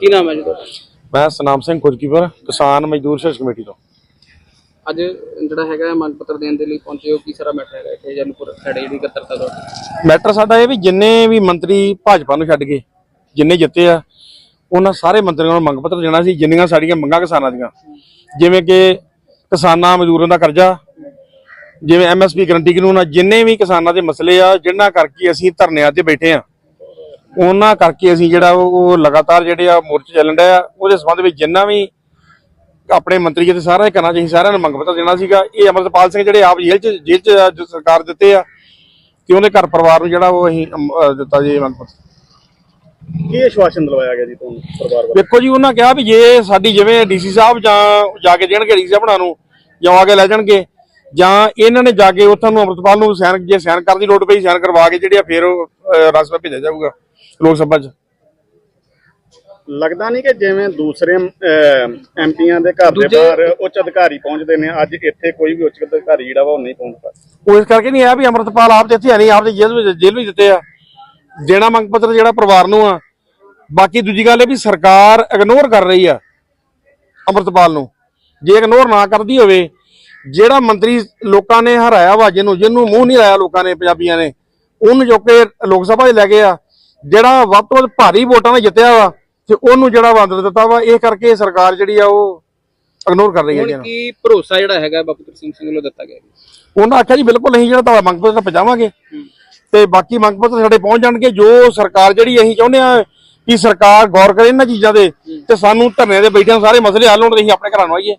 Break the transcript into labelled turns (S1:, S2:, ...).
S1: ਕੀ ਨਾਮ ਹੈ ਜੀ ਤੁਹਾਡਾ?
S2: ਮੈਂ ਸਨਾਮ ਸਿੰਘ ਕੁਰਕੀਪੁਰ ਕਿਸਾਨ ਮਜ਼ਦੂਰ ਸੰਘਰਸ਼ ਕਮੇਟੀ ਤੋਂ।
S1: ਅੱਜ ਜਿਹੜਾ ਹੈਗਾ ਮੰਗ ਪੱਤਰ ਦੇਣ ਦੇ ਲਈ ਪਹੁੰਚੇ ਹੋ ਕੀ ਸਾਰਾ ਮੈਟਰ ਹੈਗਾ ਇੱਥੇ? ਜਨਪੁਰ ਸਾਡੇ ਜਿਹੜੀ ਇਕੱਤਰਤਾ ਦਾ।
S2: ਮੈਟਰ ਸਾਡਾ ਇਹ ਵੀ ਜਿੰਨੇ ਵੀ ਮੰਤਰੀ ਭਾਜਪਾ ਨੂੰ ਛੱਡ ਗਏ ਜਿੰਨੇ ਜਿੱਤੇ ਆ ਉਹਨਾਂ ਸਾਰੇ ਮੰਤਰੀਆਂ ਨੂੰ ਮੰਗ ਪੱਤਰ ਦੇਣਾ ਸੀ ਜਿੰਨੀਆਂ ਸਾਡੀਆਂ ਮੰਗਾਂ ਕਿਸਾਨਾਂ ਦੀਆਂ। ਜਿਵੇਂ ਕਿ ਕਿਸਾਨਾਂ ਮਜ਼ਦੂਰਾਂ ਦਾ ਕਰਜ਼ਾ, ਜਿਵੇਂ ਐਮਐਸਪੀ ਗਰੰਟੀ ਕਾਨੂੰਨ ਆ, ਜਿੰਨੇ ਵੀ ਕਿਸਾਨਾਂ ਦੇ ਮਸਲੇ ਆ, ਜਿਨ੍ਹਾਂ ਕਰਕੇ ਅਸੀਂ ਧਰਨਿਆਂ ਤੇ ਬੈਠੇ ਆ, ਉਹਨਾਂ ਕਰਕੇ ਅਸੀਂ ਜਿਹੜਾ ਉਹ ਲਗਾਤਾਰ ਜਿਹੜੇ ਆ ਮੋਰਚੇ ਚੱਲਣ ਡਿਆ ਆ, ਉਹਦੇ ਸੰਬੰਧ ਵਿੱਚ ਜਿੰਨਾ ਵੀ ਆਪਣੇ ਮੰਤਰੀ ਤੇ ਸਾਰਾ ਹੀ ਕਰਨਾ ਚਾਹੀਦਾ ਸਾਰਿਆਂ ਨੂੰ ਮੰਗ ਪੱਤਰ ਦੇਣਾ ਸੀਗਾ। ਇਹ ਅਮਰਪਾਲ ਸਿੰਘ ਜਿਹੜੇ ਆਪ ਜੇਲ੍ਹ ਚ ਜੇਲ੍ਹ ਚ ਸਰਕਾਰ ਦਿੱਤੇ ਆ, ਤੇ ਉਹਦੇ ਘਰ ਪਰਿਵਾਰ ਨੂੰ ਜਿਹੜਾ ਉਹ ਅਸੀਂ ਦਿੱਤਾ ਜੀ ਮੰਗ ਪੱਤਰ
S3: ਕੀ ਆਸ਼ਵਾਸਨ ਦਿਲਵਾਇਆ ਗਿਆ ਜੀ ਤੁਹਾਨੂੰ ਪਰਿਵਾਰ ਵੱਲੋਂ?
S2: ਵੇਖੋ ਜੀ ਉਹਨਾਂ ਕਿਹਾ ਵੀ ਜੇ ਸਾਡੀ ਜਿਵੇਂ ਡੀਸੀ ਸਾਹਿਬ ਜਾਂ ਜਾ ਕੇ ਦੇਣਗੇ ਡੀਸੀ ਸਾਹਿਬ ਨੂੰ ਜਾਂ ਆ ਕੇ ਲੈ ਜਾਣਗੇ ਜਾਂ ਇਹਨਾਂ ਨੇ ਜਾ ਕੇ ਉੱਥੋਂ ਨੂੰ ਅਮਰਪਾਲ ਨੂੰ ਸਾਈਨ ਜੇ ਸਾਈਨ ਕਰਨ ਦੀ ਲੋੜ ਪਈ ਸਾਈਨ ਕਰਵਾ ਕੇ ਜਿਹੜੇ ਆ ਫਿਰ ਸਭਾ ਭੇਜਿਆ ਜਾਊਗਾ ਲੋਕ ਸਭਾ 'ਚ।
S3: ਲੱਗਦਾ ਨਹੀਂ ਕਿ ਜਿਵੇਂ ਦੂਸਰੇ ਐਮਪੀਆਂ ਦੇ ਘਰ ਦੇ ਬਾਹਰ ਉੱਚ ਅਧਿਕਾਰੀ ਪਹੁੰਚਦੇ ਨੇ ਅੱਜ ਇੱਥੇ ਕੋਈ ਵੀ ਉੱਚ ਅਧਿਕਾਰੀ ਜਿਹੜਾ ਵਾ ਉਹ ਨਹੀਂ ਪਹੁੰਚਦਾ
S2: ਉਹ ਇਸ ਕਰਕੇ ਨਹੀਂ ਆਇਆ ਵੀ ਅਮਰਤਪਾਲ ਆਪ ਤੇ ਇੱਥੇ ਨਹੀਂ ਆਪ ਦੇ ਜੇਲ੍ਹ ਵਿੱਚ ਜੇਲ੍ਹ ਵਿੱਚ ਦਿੱਤੇ ਆ। ਦੇਣਾ ਮੰਗ ਪੱਤਰ ਜਿਹੜਾ ਪਰਿਵਾਰ ਨੂੰ ਆ। ਬਾਕੀ ਦੂਜੀ ਗੱਲ ਇਹ ਵੀ ਸਰਕਾਰ ਇਗਨੋਰ ਕਰ ਰਹੀ ਆ ਅਮਰਤਪਾਲ ਨੂੰ। ਜੇ ਇਗਨੋਰ ਨਾ ਕਰਦੀ ਹੋਵੇ ਜਿਹੜਾ ਮੰਤਰੀ ਲੋਕਾਂ ਨੇ ਹਰਾਇਆ ਵਾ ਜਿਹਨੂੰ ਜਿਹਨੂੰ ਮੂੰਹ ਨਹੀਂ ਲਾਇਆ ਲੋਕਾਂ ਨੇ ਪੰਜਾਬੀਆਂ ਨੇ ਉਹਨੂੰ ਜੋ ਕਿ ਲੋਕ ਸਭਾ 'ਚ ਲੈ ਗਏ ਆ। ਜਿਹੜਾ ਵੱਧ ਤੋਂ ਵੱਧ ਭਾਰੀ ਵੋਟਾਂ ਨਾਲ ਜਿੱਤਿਆ ਵਾ ਤੇ ਉਹਨੂੰ ਜਿਹੜਾ ਵੰਡ ਦਿੱਤਾ ਵਾ ਇਹ ਕਰਕੇ ਸਰਕਾਰ ਜਿਹੜੀ ਆ ਉਹ ਇਗਨੋਰ ਕਰ ਰਹੀ ਹੈ ਜਿਹਨਾਂ
S1: ਕੀ ਭਰੋਸਾ ਜਿਹੜਾ ਹੈਗਾ ਬਾਪੂ ਸਿੰਘ ਸਿੰਘ ਵੱਲੋਂ ਦਿੱਤਾ ਗਿਆ
S2: ਉਹਨਾਂ ਆਖਿਆ ਜੀ ਬਿਲਕੁਲ ਅਸੀਂ ਜਿਹੜਾ ਤੁਹਾਡਾ ਮੰਗ ਪੱਤਰ ਪਹੁੰਚਾਵਾਂਗੇ। ਤੇ ਬਾਕੀ ਮੰਗ ਪੱਤਰ ਸਾਡੇ ਪਹੁੰਚ ਜਾਣਗੇ, ਜੋ ਸਰਕਾਰ ਜਿਹੜੀ ਅਸੀਂ ਚਾਹੁੰਦੇ ਆ ਕਿ ਸਰਕਾਰ ਗੌਰ ਕਰੇ ਇਹਨਾਂ ਚੀਜ਼ਾਂ ਦੇ, ਤੇ ਸਾਨੂੰ ਧਰਨੇ ਦੇ ਬੈਠਿਆਂ ਸਾਰੇ ਮਸਲੇ ਹੱਲ ਹੋਣ ਤੇ ਅਸੀਂ ਆਪਣੇ ਘਰਾਂ ਨੂੰ ਆਈਏ।